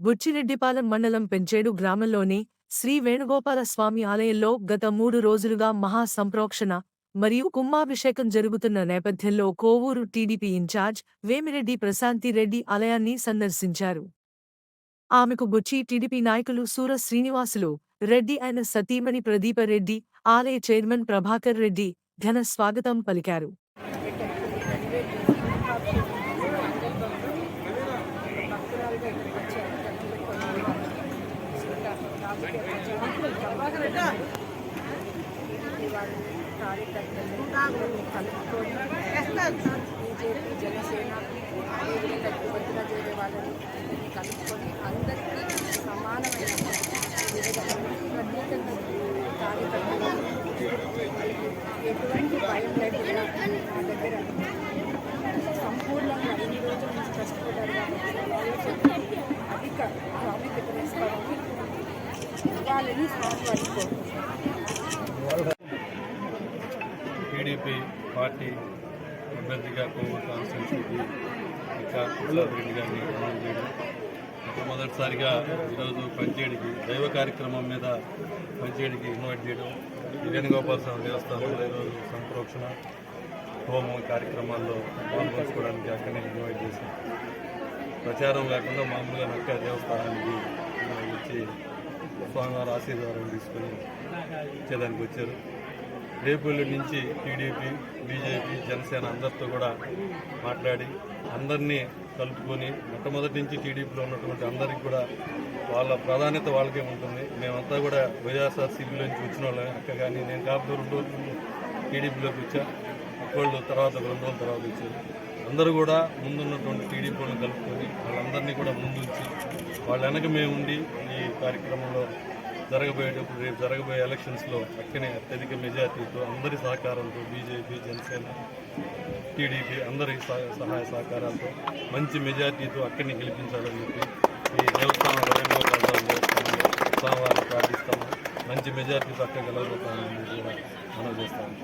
బుచ్చిరెడ్డిపాలెం మండలం పెంచేడు గ్రామంలోని శ్రీ వేణుగోపాల స్వామి ఆలయంలో గత మూడు రోజులుగా మహా సంప్రోక్షణ మరియు కుంభాభిషేకం జరుగుతున్న నేపథ్యంలో కోవూరు టీడీపీ ఇన్ఛార్జ్ వేమిరెడ్డి ప్రశాంతి రెడ్డి ఆలయాన్ని సందర్శించారు. ఆమెకు బుచ్చి టీడీపీ నాయకులు సూర శ్రీనివాసులు రెడ్డి అయిన సతీమణి ప్రదీపరెడ్డి ఆలయ చైర్మన్ ప్రభాకర్ రెడ్డి ఘన స్వాగతం పలికారు. బీజేపీ జనసేన అదేవిధంగా యువతుల చేరే వాళ్ళని కలుపుకొని అందరికీ సమానమైన ప్రత్యేకంగా కార్యకర్తలు ఎటువంటి భయం లేకుండా దగ్గర సంపూర్ణంగా టీడీపీ పార్టీ అభ్యర్థిగా కోవూరు కాన్స్టిట్యూన్సీకి ఇంకా రెడ్డి గారిని అనౌన్స్ చేయడం. మొట్టమొదటిసారిగా ఈరోజు పంచేడికి దైవ కార్యక్రమం మీద పంచేడికి ఇన్వైట్ చేయడం. వేణుగోపాల స్వామి దేవస్థానంలో ఈరోజు సంప్రోక్షణ హోమం కార్యక్రమాల్లో పాల్పంచుకోవడానికి అక్కడనే ఇన్వైట్ చేశాం. ప్రచారం లేకుండా మామూలుగా నక్క దేవస్థానానికి వచ్చి స్వామివారి ఆశీర్వాదం తీసుకొని ఇచ్చేదానికి వచ్చారు. రేపు నుంచి టీడీపీ బీజేపీ జనసేన అందరితో కూడా మాట్లాడి అందరినీ కలుపుకొని మొట్టమొదటి నుంచి టీడీపీలో ఉన్నటువంటి అందరికీ కూడా వాళ్ళ ప్రాధాన్యత వాళ్ళకే ఉంటుంది. మేమంతా కూడా వైఎస్ఆర్సీపీ నుంచి వచ్చిన వాళ్ళమే. అక్క కానీ నేను కాకపోతే రెండు రోజులు టీడీపీలోకి వచ్చా. ఒకళ్ళు తర్వాత రెండు రోజుల తర్వాత వచ్చారు. అందరూ కూడా ముందున్నటువంటి టీడీపీలను కలుపుకొని వాళ్ళందరినీ కూడా ముందుంచి వాళ్ళ వెనక మేము ఉండి ఈ కార్యక్రమంలో జరగబోయేటప్పుడు రేపు జరగబోయే ఎలక్షన్స్లో అక్కనే అత్యధిక మెజార్టీతో అందరి సహకారంతో బీజేపీ జనసేన టీడీపీ అందరి సహాయ సహకారాలతో మంచి మెజార్టీతో అక్కడిని గెలిపించాలని చెప్పి ఈ దేవస్థానం వేణుగోపాల స్వామి దేవస్థానంలో స్వామివారిని ప్రార్థిస్తాము. మంచి మెజార్టీతో అక్కడ గెలవబోతామని కూడా మనం చేస్తాము.